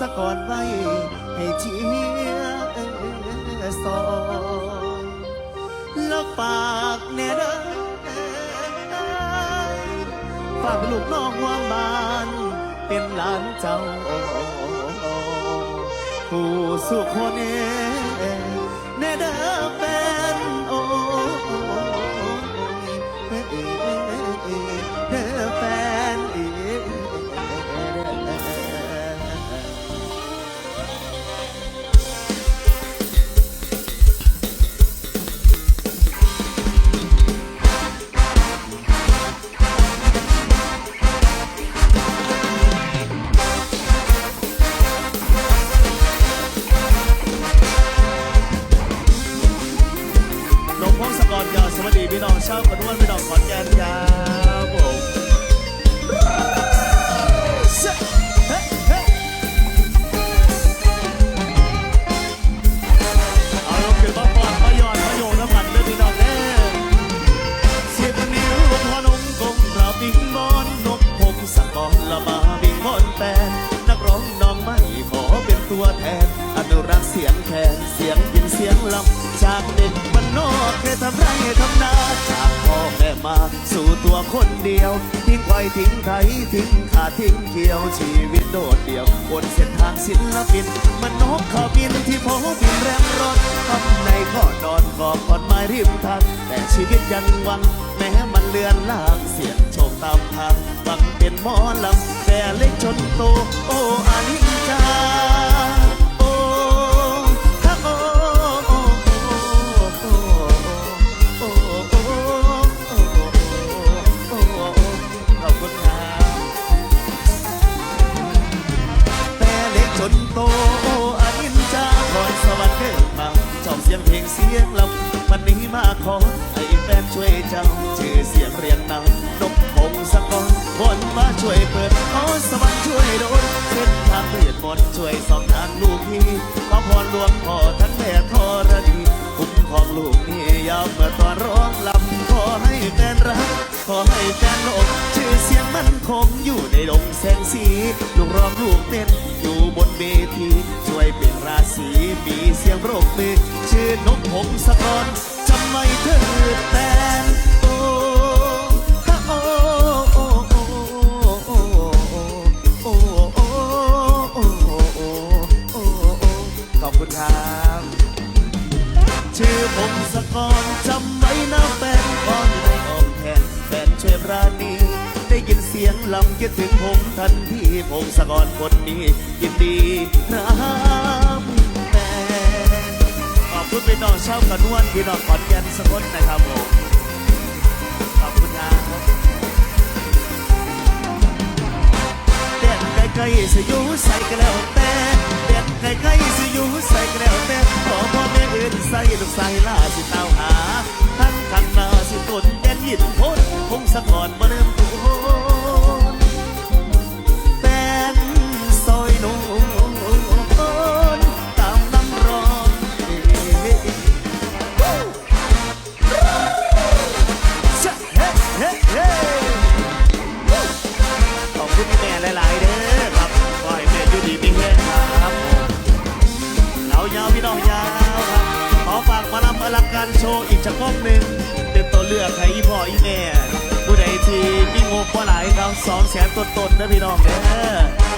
สะกอนไว้ ให้เชียร์สองแล้วฝากแน่เด้อฝากลูกน้องว่างบานเป็นหลานเจ้าผู้สุขคนเอง ขนวนพี่น้อนแก่นครับผมเฮ้เฮ้เอาลงขึ้นมาปอดมายอดมาโยนน้ำมันเด้อพี่น้องเด้อสิบนิ้วพอนุ่งกงกราบบิงบอนนกพงสกรละมาบิงบอนแฟนนักร้องน้องไม่ขอเป็นตัวแทน อนุรักษ์เสียงแคนเสียงพินเสียงลำจากเด็กบ้านนอกเคยทำไรทำนา มา สู่ตัวคนเดียว ทิ้งไว้ทิ้งไทยทิ้งขาทิ้งเขียวชีวิตโดดเดี่ยวบนเส้นทางศิลปิน มันนกขาบินที่โพบินแรมรถทำในก็นอนกอบขอนไม้ริมทางแต่ชีวิตยังหวัง แม้มันเลือนลางเสียงโชคตามทางหวังเป็นหมอลำแต่เล็กจนโตโอ้อาลิงจา โตอ้อานินจาคอยสวัสดิ์เกิดมาชอบเสียงเพลงเสียงลำวันนี้มาขอให้แฟนช่วยเจ้าชื่อเสียงเรียงนามนกพงศกรคนมาช่วยเปิดขอสวรรค์ช่วยโดนเส้นทางเปลี่ยนมนช่วยสองทางลูกพี่ขอพรหลวงพ่อทั้งแม่ธรณีคุ้มครองลูกนี่ยามเมื่อตอนร้องลำขอให้แฟนรักขอให้แฟนโลกชื่อเสียงมันคงอยู่ในดงแสงสีลูกร้องลูกเต้น เวทีช่วยเป็นราศีมีเสียงโรคมือชื่อนกผมสะกอนจำไว้เถิดแฟนโอฮะโอโอโอโอโอโอโอโอโอโอขอบคุณครับชื่อผมสะกอนจำไว้นะแฟนก่อน ยินเสียงลำคิดถึงผมทันทีผมสะกอนคนนี้ยินดีรับแฟนขอบคุณพี่น้องชาวกระนวนพี่น้องขอนแก่นสกลนะครับผมขอบคุณครับเด็ดไกลๆสิยู่ใส่กันแล้วแต่เด็ดไกลๆสิอยู่ใส่กันแล้วแต่ขอพ่อแม่อื่นใส่ลูกใส่ลาสิเต้าหาทั้งข้างหน้าสิตนแดนยินพ้นคงสะกอนบ่เริ่ อลังการโชว์อีกจักรอบหนึ่งเป็นตัวเลือกให้อีพ่ออีแม่ผู้ใดที่มีงบว่าหลายครับสองแสนต้นๆนะพี่น้องเด้อ